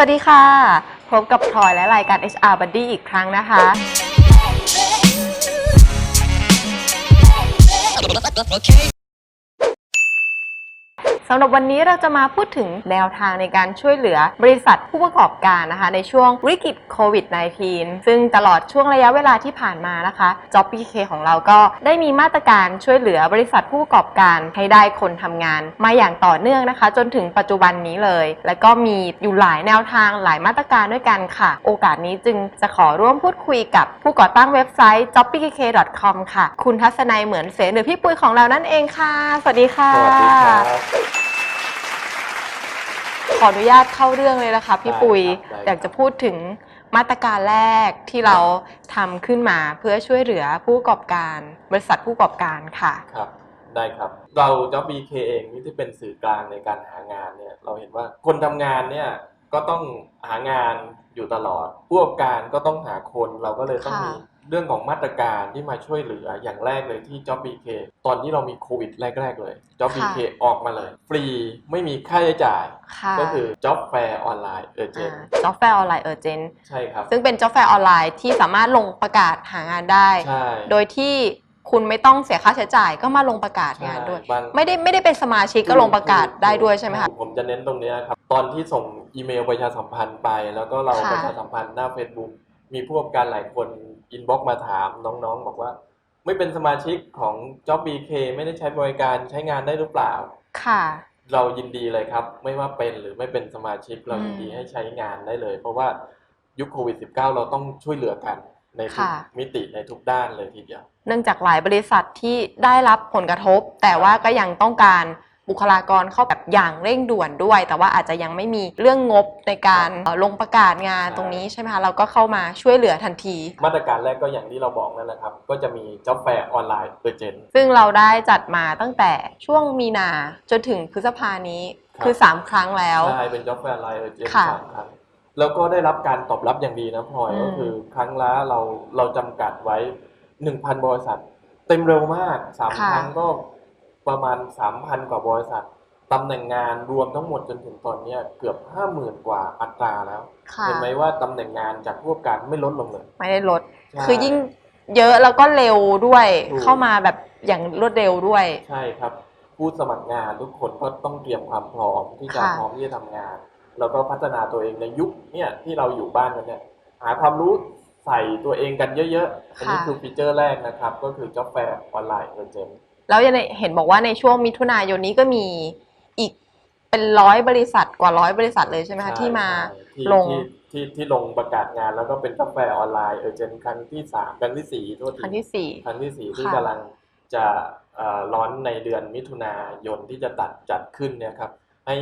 สวัสดีค่ะ พบกับพลอยและรายการ HR Buddy อีกครั้งนะคะ สำหรับวันนี้เราจะมาพูดถึงแนวทางในการช่วยเหลือบริษัทผู้ประกอบการนะคะ ในช่วงวิกฤตโควิด -19 ซึ่งตลอดช่วงระยะเวลาที่ผ่านมานะคะ Job PK ของเราก็ได้มีมาตรการช่วยเหลือบริษัทผู้ประกอบการให้ได้คนทำงาน มาอย่างต่อเนื่องนะคะ จนถึงปัจจุบันนี้เลย และก็มีอยู่หลายแนวทางหลายมาตรการด้วยกันค่ะ โอกาสนี้จึงจะขอร่วมพูดคุยกับผู้ก่อตั้งเว็บไซต์ jobpk.com ค่ะ คุณทัศนัยเหมือนเสนหรือพี่ปุ้ยของเรานั่นเองค่ะ สวัสดีค่ะสวัสดีครับ ขออนุญาตเข้าเรื่องเลยนะคะพี่ได้ปุยครับได้ครับ อยากจะพูดถึงมาตรการแรกที่เราทำขึ้นมาเพื่อช่วยเหลือผู้ประกอบการ บริษัทผู้ประกอบการค่ะ ครับ ได้ครับ เรา Job BK เองที่เป็นสื่อกลางในการหางานเนี่ย เราเห็นว่าคนทำงานเนี่ยก็ต้องหางานอยู่ตลอดผู้ประกอบการก็ต้องหาคน เราก็เลยต้องค่ะ มี เรื่องของมาตรการที่มาช่วยเหลืออย่างแรกเลยที่ Job BK ตอนที่เรามีโควิดแรก ๆ เลย Job BK ออกมาเลย ฟรีไม่มีค่าใช้จ่ายค่ะก็คือ Job Fair ออนไลน์เออเจนจ็อบแฟร์ออนไลน์เออเจนใช่ครับ ซึ่งเป็นจ็อบแฟร์ออนไลน์ที่สามารถลงประกาศหางานได้ใช่โดยที่คุณไม่ต้องเสียค่าใช้จ่ายก็มาลงประกาศงานด้วยใช่บางไม่ได้ไม่ได้เป็นสมาชิกก็ลงประกาศได้ด้วยใช่ไหมคะผมจะเน้นตรงเนี้ยครับ ตอนที่ส่งอีเมลประชาสัมพันธ์ไป แล้วก็เราค่ะประชาสัมพันธ์หน้า Facebook มีผู้ประกอบการหลายคนอินบ็อกมาถามน้องๆ บอกว่า ไม่เป็นสมาชิกของ Job BK ไม่ได้ใช้บริการใช้งานได้หรือเปล่า ค่ะ เรายินดีเลยครับ ไม่ว่าเป็นหรือไม่เป็นสมาชิกเราอืมยินดีให้ใช้งานได้เลย เพราะว่ายุคโควิด -19 เราต้องช่วยเหลือกันในทุกค่ะ มิติในทุกด้านเลยทีเดียว เนื่องจากหลายบริษัทที่ได้รับผลกระทบ แต่ว่าก็ยังต้องการ บุคลากรเข้าแบบอย่างเร่งด่วนด้วย แต่ว่าอาจจะยังไม่มีเรื่องงบในการเอ่อลงประกาศงานใช่ตรงนี้ใช่ไหมคะเราก็เข้ามาช่วยเหลือทันที มาตรการแรกก็อย่างที่เราบอกนั่นแหละครับ ก็จะมี Job Fair ออนไลน์เปอร์เจน ซึ่งเราได้จัดมาตั้งแต่ช่วงมีนาจนถึงพฤษภานี้ครับคือ 3 ครั้งแล้วใช่เป็น Job Fair ไลน์เออเจนค่ะสามครั้งแล้วก็ได้รับการตอบรับอย่างดีนะพลอยอืมก็คือครั้งละเราเราจำกัดไว้ 1,000 บริษัท เต็มเร็วมากสามครั้งก็ ประมาณ 3,000 กว่าบริษัทตำแหน่งงานรวมทั้งหมดจนถึงตอนเนี้ยเกือบ 50,000 กว่าอัตราแล้วค่ะเห็นไหมว่าตำแหน่งงานจากผู้ประกอบการไม่ลดลงเลย ไม่ได้ลดใช่คือยิ่งเยอะแล้วก็เร็วด้วยถูกเข้ามาแบบอย่างรวดเร็วด้วย ใช่ครับ ผู้สมัครงานทุกคนก็ต้องเตรียมความพร้อมที่จะค่ะพร้อมที่จะทำงาน แล้วก็พัฒนาตัวเองในยุคเนี่ยที่เราอยู่บ้านกันเนี่ยหาความรู้ใส่ตัวเองกันเยอะๆ อันนี้คือฟีเจอร์แรกนะครับ ก็คือ Job Fair ออนไลน์เอเจน แล้วยังเห็นบอกว่าในช่วงมิถุนายนนี้ก็มีอีกเป็นร้อยบริษัทกว่าร้อยบริษัทเลยใช่ไหมคะที่มาที่ลงที่ที่ที่ลงประกาศงานแล้วก็เป็น Job Fair ออนไลน์เอเจนครั้งที่สามครั้งที่สี่โทษครั้งที่สี่ครั้งที่สี่ที่ค่ะกำลังจะเอ่อร้อนในเดือนมิถุนายนที่จะตัดจัดขึ้นเนี่ยครับให้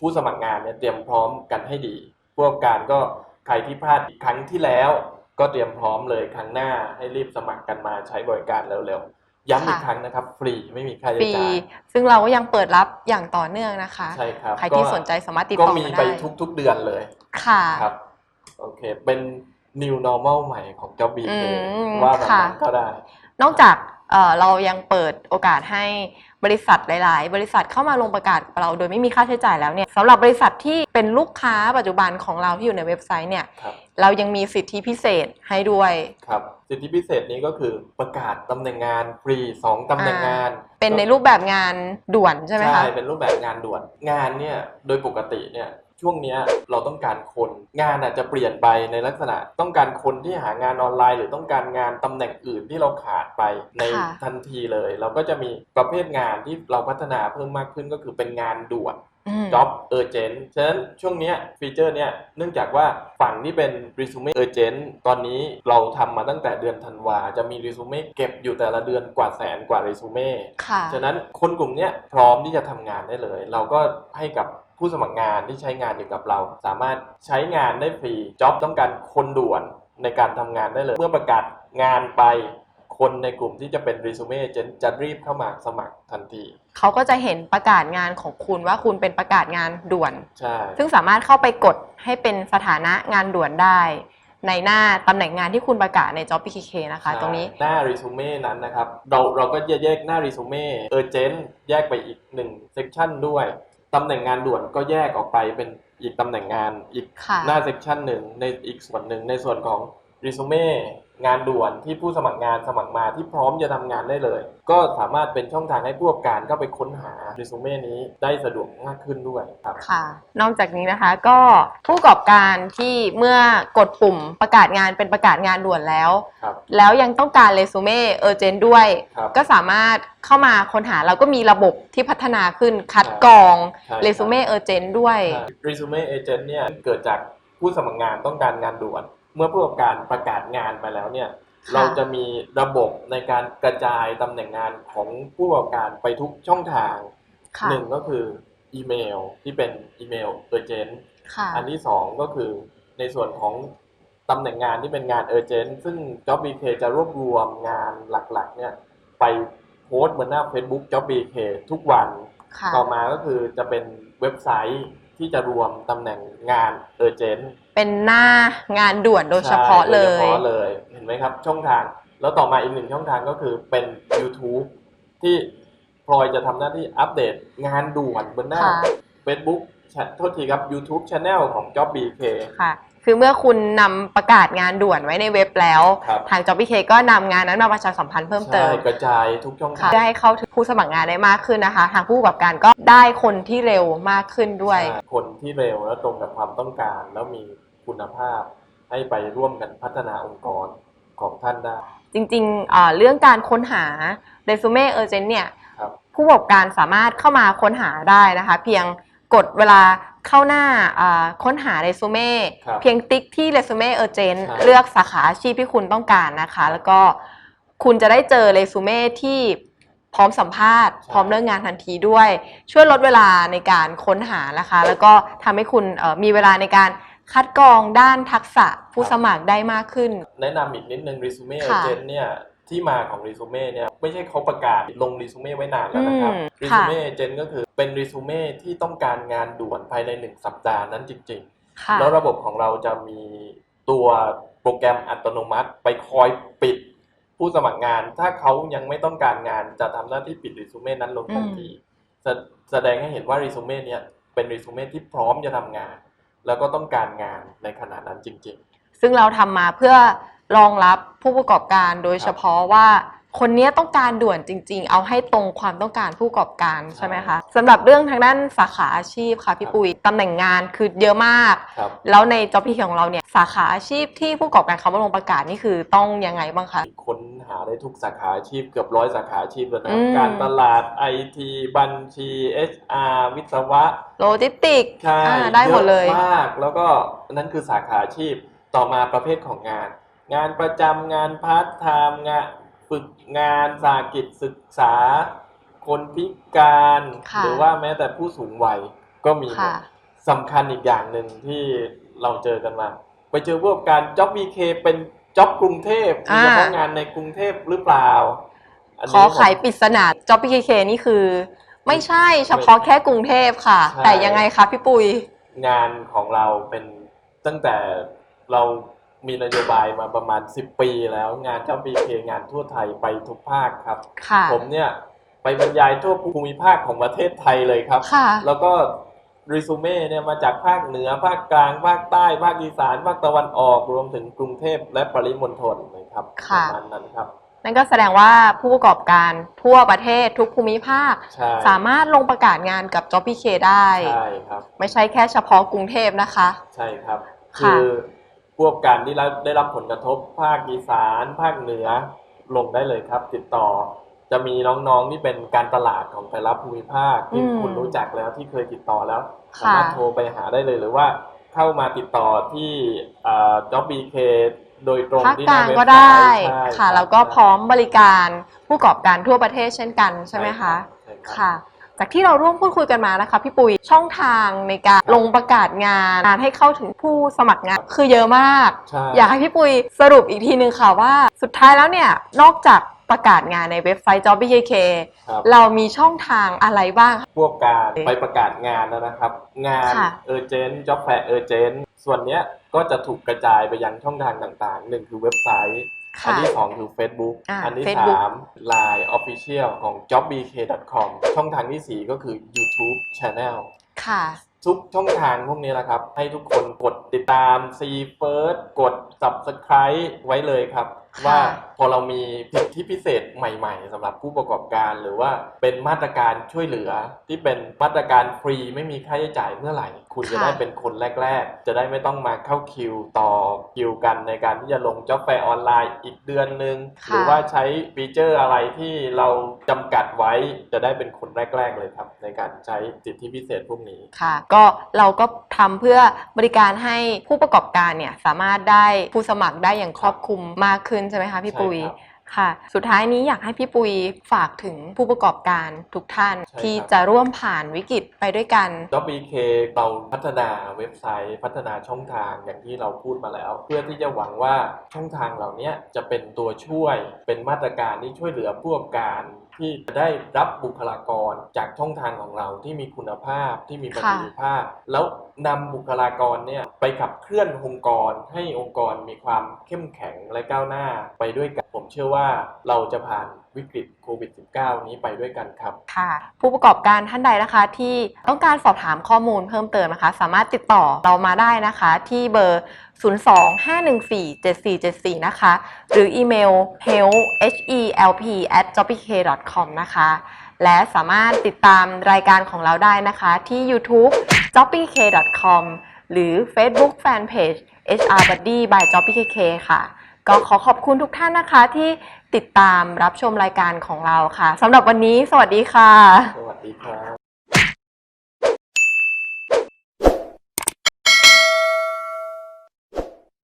ผู้สมัครงานเนี่ยเตรียมพร้อมกันให้ดี พวกการก็ใครที่พลาดครั้งที่แล้ว ก็เตรียมพร้อมเลยครั้งหน้าให้รีบสมัครกันมาใช้บริการเร็วๆ ย้ำอีกค่ะครั้งนะครับ ฟรีไม่มีค่าฟใช้รีจ่าย ซึ่งเราก็ยังเปิดรับอย่างต่อเนื่องนะคะ ใช่ครับใครที่ก็สนใจสามารถติดก็ต่อมีมาไปได้ทุก ๆ เดือนเลยค่ะ ครับ โอเค เป็น new normal ใหม่ของ Job BK อืมว่าแบบค่ะ นั้นก็ได้ นอกจากเอ่อเรายังเปิดโอกาสให้ บริษัทหลาย ๆ บริษัทเข้ามาลงประกาศกับเราโดยไม่มีค่าใช้จ่ายแล้วเนี่ยสำหรับบริษัทที่เป็นลูกค้าปัจจุบันของเราที่อยู่ในเว็บไซต์เนี่ยครับ เรายังมีสิทธิพิเศษให้ด้วย ครับ สิทธิพิเศษนี้ก็คือประกาศตำแหน่งงานฟรีสองตำแหน่งงานเป็นในรูปแบบงานด่วนใช่ไหมคะใช่เป็นรูปแบบงานด่วนงานเนี่ยโดยปกติเนี่ย ช่วงเนี้ยเราต้องการคนงานอาจจะเปลี่ยนไปในลักษณะ ต้องการคนที่หางานออนไลน์ หรือต้องการงานตำแหน่งอื่นที่เราขาดไปในค่ะ ทันทีเลย เราก็จะมีประเภทงานที่เราพัฒนาเพิ่มมากขึ้นก็คือเป็นงานด่วน อืม job urgent ฉะนั้นช่วงเนี้ยฟีเจอร์เนี้ยเนื่องจากว่าฝั่งที่เป็น resume urgent ตอนนี้เราทำมาตั้งแต่เดือนธันวา จะมี resume เก็บอยู่แต่ละเดือนกว่าแสนกว่า resume ค่ะฉะนั้นคนกลุ่มเนี้ยพร้อมที่จะทำงานได้เลย เราก็ให้กับผู้สมัครงานที่ใช้งานอยู่กับเรา สามารถใช้งานได้ฟรีจ็อบต้องการคนด่วนในการทำงานได้เลย เมื่อประกาศงานไป คนในกลุ่มที่จะเป็น resume agent จะรีบเข้ามาสมัครทันที เขาก็จะเห็นประกาศงานของคุณว่าคุณเป็นประกาศงานด่วน ใช่ ซึ่งสามารถเข้าไปกดให้เป็นสถานะงานด่วนได้ ในหน้าตำแหน่งงานที่คุณประกาศใน Job PKK นะคะใช่ตรงนี้หน้า resume นั้นนะครับ เราเราก็จะแยกหน้า resume urgent แยกไปอีกหนึ่ง section ด้วยตำแหน่งงานด่วนก็แยกออกไปเป็นอีกตำแหน่งงานอีกค่ะหน้าเซกชันหนึ่งในอีกส่วนหนึ่งในส่วนของรีสูเม่ งานด่วนที่ผู้สมัครงานสมัครมาที่พร้อมจะทำงานได้เลย ก็สามารถเป็นช่องทางให้ผู้ประกอบการเข้าไปค้นหารีสูเม่นี้ได้สะดวกมากขึ้นด้วยครับค่ะ นอกจากนี้นะคะก็ผู้ประกอบการที่เมื่อกดปุ่มประกาศงานเป็นประกาศงานด่วนแล้วครับแล้วยังต้องการเรซูเม่เออร์เจนด้วยครับก็สามารถเข้ามาค้นหาเราก็มีระบบที่พัฒนาขึ้นคัดใช่กรองใช่ครับเรซูเม่เออร์เจนด้วยรีสูเม่เอเจนต์เนี่ยเกิดจากผู้สมัครงานต้องการงานด่วน เมื่อผู้ประกอบการประกาศงานไปแล้วเนี่ยค่ะเราจะมีระบบในการกระจายตำแหน่งงานของผู้ประกอบการไปทุกช่องทางค่ะหนึ่งก็คืออีเมลที่เป็นอีเมลเอเจนต์ค่ะอันที่สองก็คือในส่วนของตำแหน่งงานที่เป็นงานเอเจนต์ซึ่ง JobBK จะรวบรวมงานหลักๆ เนี่ยไปโพสต์บนหน้า Facebook JobBK ทุกวันค่ะต่อมาก็คือจะเป็นเว็บไซต์ ที่จะรวมตำแหน่งงานเอเจนต์เป็นหน้างานด่วนโดยเฉพาะเลโดยยเฉพาะเลยเห็นไหมครับ ช่องทาง แล้วต่อมาอีกหนึ่งช่องทางก็คือเป็น YouTube ที่พลอยจะทำหน้าที่อัปเดตงานด่วนบนหน้า ค่ะ Facebook แชทโทษทีครับ YouTube Channel ของ JobBK ค่ะ คือเมื่อคุณนำประกาศงานด่วนไว้ในเว็บแล้ว ครับ ทาง j o b เคก็นำงานนั้นมาประชาสัมพันธ์เพิ่มเติใช่มกระจายทุกช่องค่ะทาง เพื่อให้เข้าถึงผู้สมัครงานได้มากขึ้นนะคะ ทางผู้ประกอบการก็ได้คนที่เร็วมากขึ้นด้วยใช่คนที่เร็วและตรงกับความต้องการ แล้วมีคุณภาพให้ไปร่วมกันพัฒนาองค์กรของท่านได้ จริงๆอ่าเรื่องการค้นหาเรซูเม่เออร์เจนเนี่ยครับ ผู้ประกอบการสามารถเข้ามาค้นหาได้นะคะ เพียงกดเวลา เข้าหน้าอ่าค้นหาเรซูเม่ครับเพียงติ๊กที่เรซูเม่เออร์เจนใช่เลือกสาขาอาชีพที่คุณต้องการนะคะ แล้วก็คุณจะได้เจอเรซูเม่ที่พร้อมสัมภาษณ์ พร้อมเรื่องงานทันทีด้วย ช่วยลดเวลาในการค้นหานะคะ แล้วก็ทำให้คุณเอ่อมีเวลาในการคัดกรองด้านทักษะผู้สมัครได้มากขึ้น แนะนำอีกนิดนึง Resume ค่ะ Agent เนี่ย ที่มาของ Resume เนี่ยไม่ใช่เขาประกาศลง Resume ไว้นานแล้วนะครับอืม Resume Agent ก็คือเป็น Resume ที่ต้องการงานด่วนภายในหนึ่งสัปดาห์นั้นจริงค่ะๆแล้วระบบของเราจะมีตัวโปรแกรมอัตโนมัติไปคอยปิดผู้สมัครงาน ถ้าเขายังไม่ต้องการงานจะทำหน้าที่ปิด Resume นั้นลงทันทีแสแสดงให้เห็นว่า Resume เนี่ยเป็น Resume ที่พร้อมจะทำงาน แล้วก็ต้องการงานในขณะนั้นจริง ๆ ซึ่งเราทำมาเพื่อ รองรับผู้ประกอบการโดยเฉพาะว่าคนนี้ต้องการด่วนจริง ๆ เอาให้ตรงความต้องการผู้ประกอบการใช่ไหมคะสำหรับเรื่องทางด้านสาขาอาชีพค่ะพี่ครับปุยตำแหน่งงานคือเยอะมากครับแล้วในจ็อบพีของเราเนี่ยสาขาอาชีพที่ผู้ประกอบการเขามาลงประกาศนี่คือต้องยังไงบ้างคะค้นหาได้ทุกสาขาอาชีพเกือบร้อยสาขาอาชีพแล้วนะอืมการตลาดไอทีบัญชี HR วิศวะ โลจิสติกใช่อ่าได้หมดเลยอะมากแล้วก็นั่นคือสาขาอาชีพต่อมาประเภทของงาน งานประจำงานพาร์ทไทม์งานฝึกงานสาหกิจศึกษา คนพิการค่ะหรือว่าแม้แต่ผู้สูงวัยก็มีหมค่ะดสำคัญอีกอย่างหนึ่งที่เราเจอกันมา ไปเจอพวกการจ็อบ BK เป็นจ็อบกรุงเทพมีเฉพาะงานในกรุงเทพหรือเปล่านขนี้อผมไขปริศนาจ็อบพีเคนี่คือ ไม่ใช่เฉพาะแค่กรุงเทพค่ะใช่แต่ยังไงคะพี่ปุย งานของเราเป็นตั้งแต่เรา มีนโยบายมาประมาณ 10 ปีแล้วงานเจ้าบีเคงานทั่วไทยไปทุกภาคครับ ค่ะ ผมเนี่ยไปบรรยายทั่วภูมิภาคของประเทศไทยเลยครับ ค่ะ แล้วก็รีซูเม่เนี่ยมาจากภาคเหนือภาคกลาง ภาคใต้ ภาคอีสานภาคตะวันออกรวมถึงกรุงเทพและปริมณฑลเลยครับปค่ะ ระมาณนั้นครับ นั่นก็แสดงว่าผู้ประกอบการทั่วประเทศทุกภูมิภาค ใช่สามารถลงประกาศงานกับ Job PK ได้ ใช่ครับ ไม่ใช่แค่เฉพาะกรุงเทพนะคะ ใช่ครับ ค่ะ คือพ วกการที่ได้ได้รับผลกระทบภาคอีสาน ภาคเหนือลงได้เลยครับ ติดต่อจะมีน้องๆที่เป็นการตลาดของแต่ละภูมิภาคที่อืมคุณรู้จักแล้วที่เคยติดต่อแล้วค่ะสามารถโทรไปหาได้เลยหรือว่าเข้ามาติดต่อที่จ็อบบีเคโดยตรงภาคที่กหลาน้างเว็บก็ไซได้ต์ใช่ค่ะรับแล้วก็พร้อมบริการผู้ประกอบการทั่วประเทศเช่นกันใช่ไหมคะใช่รับค่ะ จากที่เราร่วมพูดคุยกันมานะคะพี่ปุยช่องทางในการลงประกาศงานงานให้เข้าถึงผู้สมัครงานคือเยอะมาก ใช่ อยากให้พี่ปุยสรุปอีกทีนึงค่ะว่าสุดท้ายแล้วเนี่ยนอกจากประกาศงานในเว็บไซต์ Job BKK ครับ เรามีช่องทางอะไรบ้างคะพวกการไปประกาศงานนะครับ งานค่ะ เออเจนจ็อบแฟร์เออเจนส่วนเนี้ยก็จะถูกกระจายไปยังช่องทางต่างๆหนึ่งคือเว็บไซต์ อันค่ะที่สองคือ Facebook อ่าอันที่ Facebook สาม Line Official ของ jobbk.com ช่องทางที่สี่ก็คือ YouTube Channel ค่ะทุกช่องทางพวกนี้แหละครับ ให้ทุกคนกดติดตาม C First กด Subscribe ไว้เลยครับค่ะ ว่าพอเรามีสิทธิพิเศษใหม่ๆสำหรับผู้ประกอบการหรือว่าเป็นมาตรการช่วยเหลือที่เป็นมาตรการฟรีไม่มีค่าใช้จ่ายเมื่อไหร่ คุณจะได้เป็นคนแรก ๆ จะได้ไม่ต้องมาเข้าคิวต่อคิวกันในการที่จะลงจ็อบแฟร์ออนไลน์อีกเดือนหนึ่งค่ะหรือว่าใช้ฟีเจอร์อะไรที่เราจำกัดไว้จะได้เป็นคนแรก ๆ เลยครับ ในการใช้สิทธิพิเศษพวกนี้ค่ะ ก็เราก็ทำเพื่อบริการให้ผู้ประกอบการเนี่ยสามารถได้ผู้สมัครได้อย่างครอบคลุมมากขึ้นใช่ไหมคะพี่ใช่ปุยครับค่ะ สุดท้ายนี้อยากให้พี่ปุยฝากถึงผู้ประกอบการทุกท่านใช่ที่ครับจะร่วมผ่านวิกฤตไปด้วยกัน JobBK เราพัฒนาเว็บไซต์ พัฒนาช่องทางอย่างที่เราพูดมาแล้ว เพื่อที่จะหวังว่าช่องทางเหล่านี้จะเป็นตัวช่วย เป็นมาตรการที่ช่วยเหลือผู้ประกอบการที่จะได้รับบุคลากรจากช่องทางของเราที่มีคุณภาพที่มีประสิทธิภาพแล้วนำบุคลากรเนี่ยไปขับเคลื่อนองค์กร ให้องค์กรมีความเข้มแข็งและก้าวหน้าไปด้วยกัน ผมเชื่อว่าเราจะผ่านวิกฤตโควิด -19 นี้ไปด้วยกันครับ ค่ะ ผู้ประกอบการท่านใดนะคะที่ต้องการสอบถามข้อมูลเพิ่มเติมนะคะ สามารถติดต่อเรามาได้นะคะที่เบอร์ 025147474 นะคะ หรืออีเมล help help at jobik.com นะคะ และสามารถติดตามรายการของเราได้นะคะที่ YouTube jobik.com หรือ Facebook Fanpage HR Buddy by jobik ค่ะ ก็ขอขอบคุณทุกท่านนะคะที่ติดตามรับชมรายการของเราค่ะสำหรับวันนี้สวัสดีค่ะ สวัสดีครับ